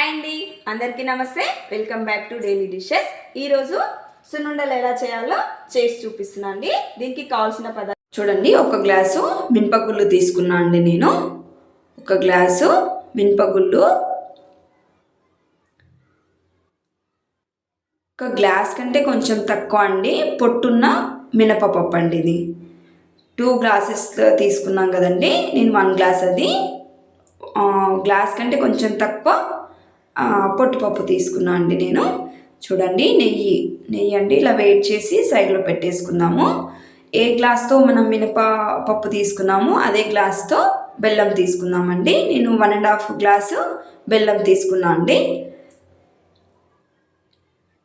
Hi అండి అందరికీ నమస్తే. Welcome back to daily dishes ఈరోజు సున్నుండలు ఎలా చేయాలో చేసి చూపిస్తున్నా అండి. దీనికి కావాల్సిన పదార్థం చూడండి ఒక గ్లాసు మినపగుళ్ళు తీసుకున్నా అండి నేను. ఒక గ్లాసు మినపగుళ్ళు. ఒక గ్లాస్ కంటే కొంచెం తక్కువ అండి. పొట్టున్న మినపపప్పు అండి ఇది. టూ గ్లాసెస్ తీసుకున్నాం కదండి. నేను వన్ గ్లాస్ అది. గ్లాస్ కంటే కొంచెం తక్కువ పొట్టుపప్పు తీసుకున్నా అండి నేను. చూడండి నెయ్యి నెయ్యి అండి. ఇలా వెయిట్ చేసి సైడ్లో పెట్టేసుకుందాము. ఏ గ్లాస్తో మనం మినప పప్పు తీసుకున్నామో అదే గ్లాస్తో బెల్లం తీసుకుందామండి. నేను వన్ అండ్ హాఫ్ గ్లాసు బెల్లం తీసుకున్నా అండి.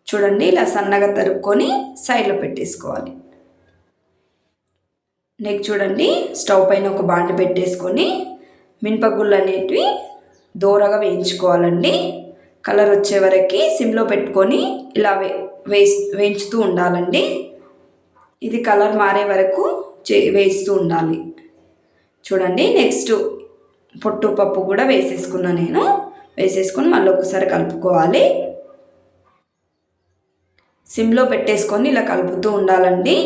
చూడండి ఇలా సన్నగా తరుక్కొని సైడ్లో పెట్టేసుకోవాలి. నెక్స్ట్ చూడండి స్టవ్ పైన ఒక బాండ పెట్టేసుకొని మినపగుళ్ళు అనేటివి దూరగా వేయించుకోవాలండి. కలర్ వచ్చే వరకు సిమ్లో పెట్టుకొని ఇలా వే వేస్ వేయించుతూ ఉండాలండి. ఇది కలర్ మారే వరకు చే వేస్తూ ఉండాలి. చూడండి నెక్స్ట్ పొట్టు పప్పు కూడా వేసేసుకున్నా నేను. వేసేసుకొని మళ్ళీ ఒకసారి కలుపుకోవాలి. సిమ్లో పెట్టేసుకొని ఇలా కలుపుతూ ఉండాలండి.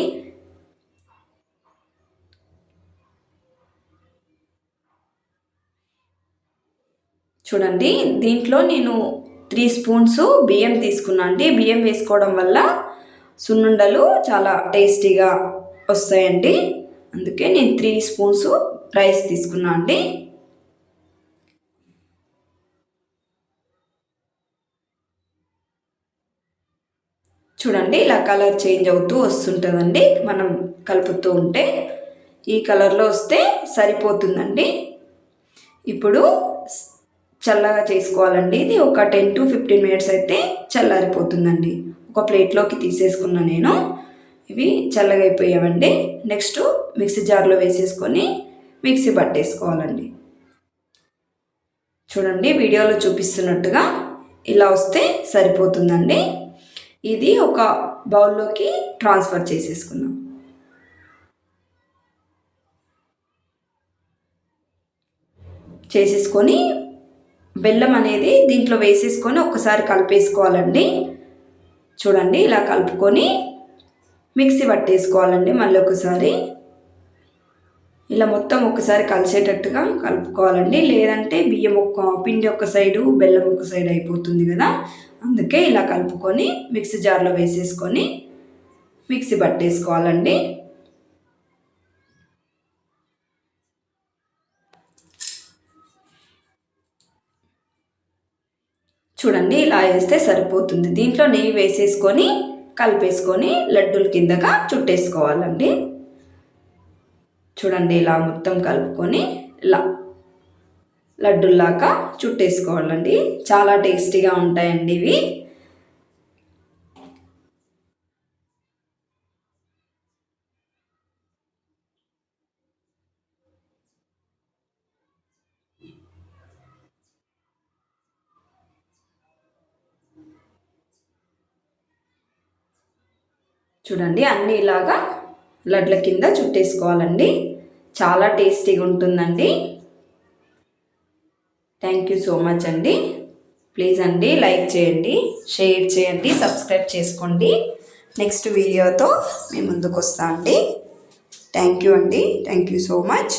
చూడండి దీంట్లో నేను త్రీ స్పూన్స్ బియ్యం తీసుకున్నా. అండి బియ్యం వేసుకోవడం వల్ల సున్నుండలు చాలా టేస్టీగా వస్తాయండి. అందుకే నేను త్రీ స్పూన్స్ రైస్ తీసుకున్నా అండి. చూడండి ఇలా కలర్ చేంజ్ అవుతూ వస్తుంటుందండి. మనం కలుపుతూ ఉంటే ఈ కలర్లో వస్తే సరిపోతుందండి. ఇప్పుడు చల్లగా చేసుకోవాలండి. ఇది ఒక టెన్ టు ఫిఫ్టీన్ మినిట్స్ అయితే చల్లారిపోతుందండి. ఒక ప్లేట్లోకి తీసేసుకున్నా నేను. ఇవి చల్లగా అయిపోయావండి. నెక్స్ట్ మిక్సీ జార్లో వేసేసుకొని మిక్సీ పట్టేసుకోవాలండి. చూడండి వీడియోలో చూపిస్తున్నట్టుగా ఇలా వస్తే సరిపోతుందండి. ఇది ఒక బౌల్లోకి ట్రాన్స్ఫర్ చేసేసుకుందాం. చేసేసుకొని బెల్లం అనేది దీంట్లో వేసేసుకొని ఒక్కసారి కలిపేసుకోవాలండి. చూడండి ఇలా కలుపుకొని మిక్సీ పట్టేసుకోవాలండి మళ్ళీ ఒకసారి. ఇలా మొత్తం ఒకసారి కలిసేటట్టుగా కలుపుకోవాలండి. లేదంటే బియ్యం ఒక పిండి ఒక సైడు బెల్లం ఒక సైడ్ అయిపోతుంది కదా. అందుకే ఇలా కలుపుకొని మిక్సీ జార్లో వేసేసుకొని మిక్సీ పట్టేసుకోవాలండి. చూడండి ఇలా వేస్తే సరిపోతుంది. దీంట్లో నెయ్యి వేసేసుకొని కలిపేసుకొని లడ్డూల కిందగా చుట్టేసుకోవాలండి. చూడండి ఇలా మొత్తం కలుపుకొని ఇలా లడ్డుల్లాగా చుట్టేసుకోవాలండి. చాలా టేస్టీగా ఉంటాయండి ఇవి. చూడండి అన్నీ ఇలాగా లడ్ల కింద చుట్టేసుకోవాలండి. చాలా టేస్టీగా ఉంటుందండి. థ్యాంక్ యూ సో మచ్ అండి. ప్లీజ్ అండి లైక్ చేయండి షేర్ చేయండి సబ్స్క్రైబ్ చేసుకోండి. నెక్స్ట్ వీడియోతో మీ ముందుకు వస్తా అండి థ్యాంక్ యూ అండి. Thank you so much